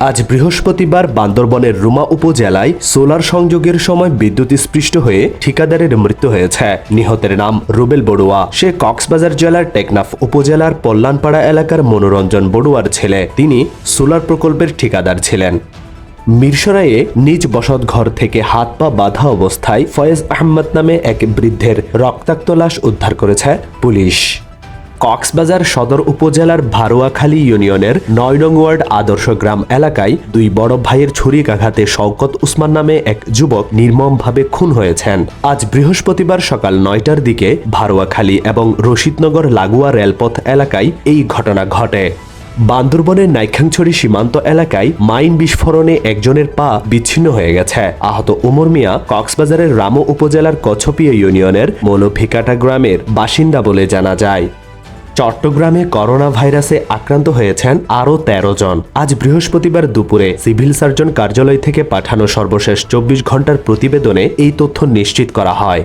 আজ বৃহস্পতিবার বান্দরবনের রুমা উপজেলায় সোলার সংযোগের সময় বিদ্যুৎ স্পৃষ্ট হয়ে ঠিকাদারের মৃত্যু হয়েছে। নিহতের নাম রুবেল বড়ুয়া। সে কক্সবাজার জেলার টেকনাফ উপজেলার পল্লানপাড়া এলাকার মনোরঞ্জন বড়ুয়ার ছেলে। তিনি সোলার প্রকল্পের ঠিকাদার ছিলেন। মিরসরাইয়ে নিজ বসত ঘর থেকে হাত পা বাঁধা অবস্থায় ফয়েজ আহমদ নামে এক বৃদ্ধের রক্তাক্ত লাশ উদ্ধার করেছে পুলিশ। কক্সবাজার সদর উপজেলার ভারুয়াখালী ইউনিয়নের নয় নং ওয়ার্ড আদর্শ গ্রাম এলাকায় দুই বড় ভাইয়ের ছুরিকাঘাতে শওকত উসমান নামে এক যুবক নির্মমভাবে খুন হয়েছেন। আজ বৃহস্পতিবার সকাল নয়টার দিকে ভারুয়াখালী এবং রশিদনগর লাগোয়া রেলপথ এলাকায় এই ঘটনা ঘটে। বান্দরবনের নাইখাংছড়ি সীমান্ত এলাকায় মাইন বিস্ফোরণে একজনের পা বিচ্ছিন্ন হয়ে গেছে। আহত উমর মিয়া কক্সবাজারের রামো উপজেলার কছপিয়া ইউনিয়নের মৌলভিকাটা গ্রামের বাসিন্দা বলে জানা যায়। চট্টগ্রামে করোনা ভাইরাসে আক্রান্ত হয়েছেন আরও ১৩ জন। আজ বৃহস্পতিবার দুপুরে সিভিল সার্জন কার্যালয় থেকে পাঠানো সর্বশেষ চব্বিশ ঘণ্টার প্রতিবেদনে এই তথ্য নিশ্চিত করা হয়।